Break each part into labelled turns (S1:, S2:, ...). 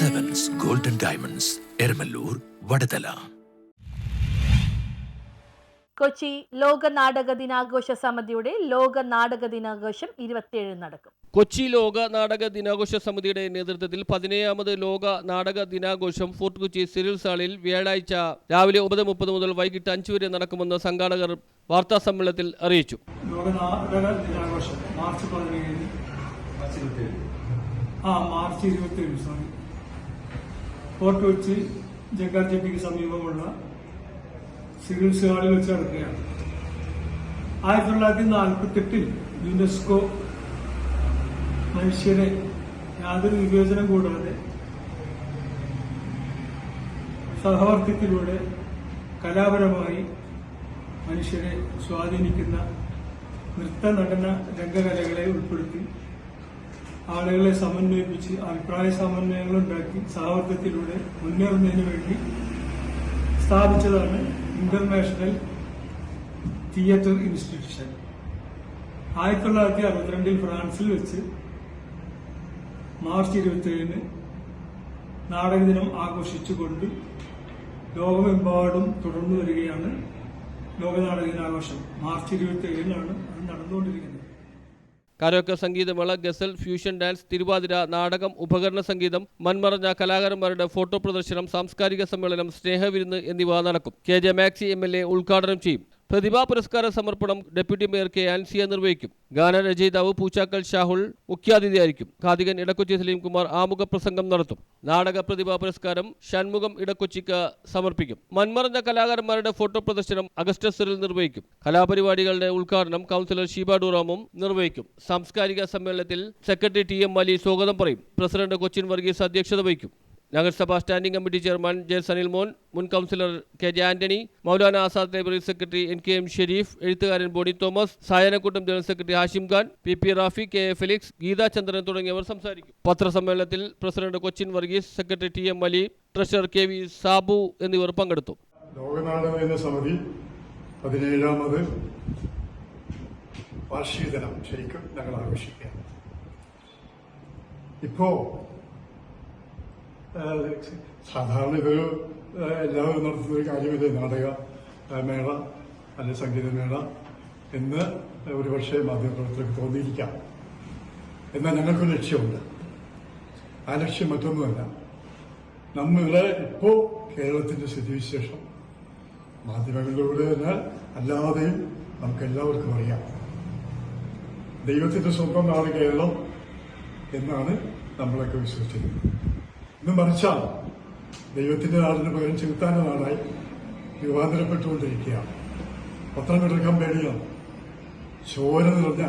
S1: Diamonds Eramallur Vadathala
S2: Kochi ലോക നാടക ദിനാഘോഷ സമിതിയുടെ ലോക നാടക ദിനാഘോഷം ഇരുപത്തിയേഴ് നടക്കും.
S3: കൊച്ചി ലോക നാടക ദിനാഘോഷ സമിതിയുടെ നേതൃത്വത്തിൽ പതിനേഴാമത് ലോക നാടക ദിനാഘോഷം ഫോർട്ട് കൊച്ചി സിറിൽ സാളിൽ വ്യാഴാഴ്ച രാവിലെ ഒമ്പത് മുപ്പത് മുതൽ വൈകിട്ട് അഞ്ച് വരെ നടക്കുമെന്ന് സംഘാടകർ വാർത്താ സമ്മേളനത്തിൽ അറിയിച്ചു.
S4: ലോകനാടക ദിനാഘോഷം മാർച്ച് പതിനേഴിന്. ആ മാർച്ച് ഇരുപത്തി സോറി. ഫോർട്ട് കൊച്ചി ജക്കാർ ജെട്ടിക്ക് സമീപമുള്ള സിവിൽസ് ഹാളിൽ വെച്ച് നടക്കുകയാണ്. ആയിരത്തി തൊള്ളായിരത്തി നാൽപ്പത്തെട്ടിൽ യുനെസ്കോ മനുഷ്യരെ യാതൊരു വിവേചനം കൂടാതെ സഹവർത്തിത്തിലൂടെ കലാപരമായി മനുഷ്യരെ സ്വാധീനിക്കുന്ന നൃത്ത നടന രംഗകലകളെ ഉൾപ്പെടുത്തി ആളുകളെ സമന്വയിപ്പിച്ച് അഭിപ്രായ സമന്വയങ്ങൾ ഉണ്ടാക്കി സഹവർത്തിത്തിലൂടെ മുന്നേറുന്നതിന് വേണ്ടി സ്ഥാപിച്ചതാണ് ഇന്റർനാഷണൽ തിയേറ്റർ ഇൻസ്റ്റിറ്റ്യൂഷൻ ആയിരത്തി തൊള്ളായിരത്തി അറുപത്തിരണ്ടിൽ ഫ്രാൻസിൽ വെച്ച് മാർച്ച് ഇരുപത്തിയേഴിന് നാടക ദിനം ആഘോഷിച്ചുകൊണ്ട് ലോകമെമ്പാടും തുടർന്നു വരികയാണ് ലോകനാടക ദിനാഘോഷം. മാർച്ച് ഇരുപത്തിയേഴിനാണ് അത് നടന്നുകൊണ്ടിരിക്കുന്നത്.
S3: കരോക്കെ സംഗീതമേള ഗസൽ ഫ്യൂഷൻ ഡാൻസ് തിരുവാതിര നാടകം ഉപകരണ സംഗീതം മൺമറഞ്ഞ കലാകാരന്മാരുടെ ഫോട്ടോ പ്രദർശനം സാംസ്കാരിക സമ്മേളനം സ്നേഹവിരുന്ന് എന്നിവ നടക്കും. K J Maxy M L A ഉദ്ഘാടനം ചെയ്യും. പ്രതിഭാ പുരസ്കാര സമർപ്പണം ഡെപ്യൂട്ടി മേയർ കെ ആൻസിയ നിർവഹിക്കും. ഗാനരചയിതാവ് പൂച്ചാക്കൽ ഷാഹുൽ മുഖ്യാതിഥിയായിരിക്കും. ഖാദികൻ ഇടക്കൊച്ചി സലീം കുമാർ ആമുഖ പ്രസംഗം നടത്തും. നാടക പ്രതിഭാ പുരസ്കാരം ഷൺമുഖം ഇടക്കൊച്ചിക്ക് സമർപ്പിക്കും. മൺമറഞ്ഞ കലാകാരന്മാരുടെ ഫോട്ടോ പ്രദർശനം അഗസ്റ്റസിൽ നിർവഹിക്കും. കലാപരിപാടികളുടെ ഉദ്ഘാടനം കൗൺസിലർ ഷീബ ഡുറാമും നിർവഹിക്കും. സാംസ്കാരിക സമ്മേളനത്തിൽ സെക്രട്ടറി ടി എം അലി സ്വാഗതം പറയും. പ്രസിഡന്റ് കൊച്ചിൻ വർഗീസ് അധ്യക്ഷത വഹിക്കും. നഗരസഭാ standing committee chairman J Sanil Mon മുൻ councillor K J Antony Maulana Azad library secretary N K M Sherif എഴുത്തുകാരൻ Boney Thomas സായനക്കൂട്ടം general secretary Hashim Khan P P Rafi K A Felix Geetha Chandran തുടങ്ങിയവർ സംസാരിക്കും. പത്രസമ്മേളനത്തിൽ president Cochin Varghese secretary T M Ali treasurer K V Sabu എന്നിവർ പങ്കെടുത്തു.
S5: സമിതി പതിനേഴാമത് ശരിക്കും ഞങ്ങൾ ആഘോഷിക്കുക ഇപ്പോ സാധാരണ ഇതൊരു എല്ലാവരും നടത്തുന്ന ഒരു കാര്യമില്ല നാടക മേള അല്ലെ സംഗീതമേള എന്ന് ഒരുപക്ഷെ മാധ്യമപ്രവർത്തകർക്ക് തോന്നിയിരിക്കാം. എന്നാൽ ഞങ്ങൾക്ക് ലക്ഷ്യമുണ്ട്. ആ ലക്ഷ്യം മറ്റൊന്നുമല്ല. നമ്മളെ ഇപ്പോ കേരളത്തിന്റെ സ്ഥിതിവിശേഷം മാധ്യമങ്ങളിലൂടെ തന്നെ അല്ലാതെയും നമുക്ക് എല്ലാവർക്കും അറിയാം. ദൈവത്തിന്റെ സ്വന്തം നാട് കേരളം എന്നാണ് നമ്മളൊക്കെ വിശ്വസിച്ചത് ഇന്ന് മറിച്ചാൽ ദൈവത്തിന്റെ നാടിന് പകരം ചെലുത്താന്റെ നാടായി രൂപാന്തരപ്പെട്ടുകൊണ്ടിരിക്കുകയാണ്. എടുക്കാൻ പേടിയാണ്. ചോര നിറഞ്ഞ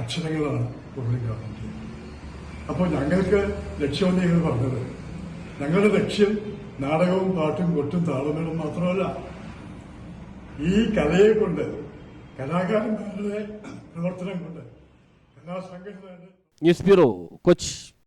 S5: അക്ഷരങ്ങളാണ് പുള്ളി അപ്പോൾ ഞങ്ങൾക്ക് ലക്ഷ്യമെന്ന് ഞങ്ങൾ പറഞ്ഞത്. ഞങ്ങളുടെ ലക്ഷ്യം നാടകവും പാട്ടും കൊട്ടും താളമേളും മാത്രമല്ല. ഈ കലയെ കൊണ്ട് കലാകാരന്മാരുടെ പ്രവർത്തനം കൊണ്ട് കലാസംഘടനയുടെ
S3: ന്യൂസ് ബ്യൂറോ കൊച്ചി.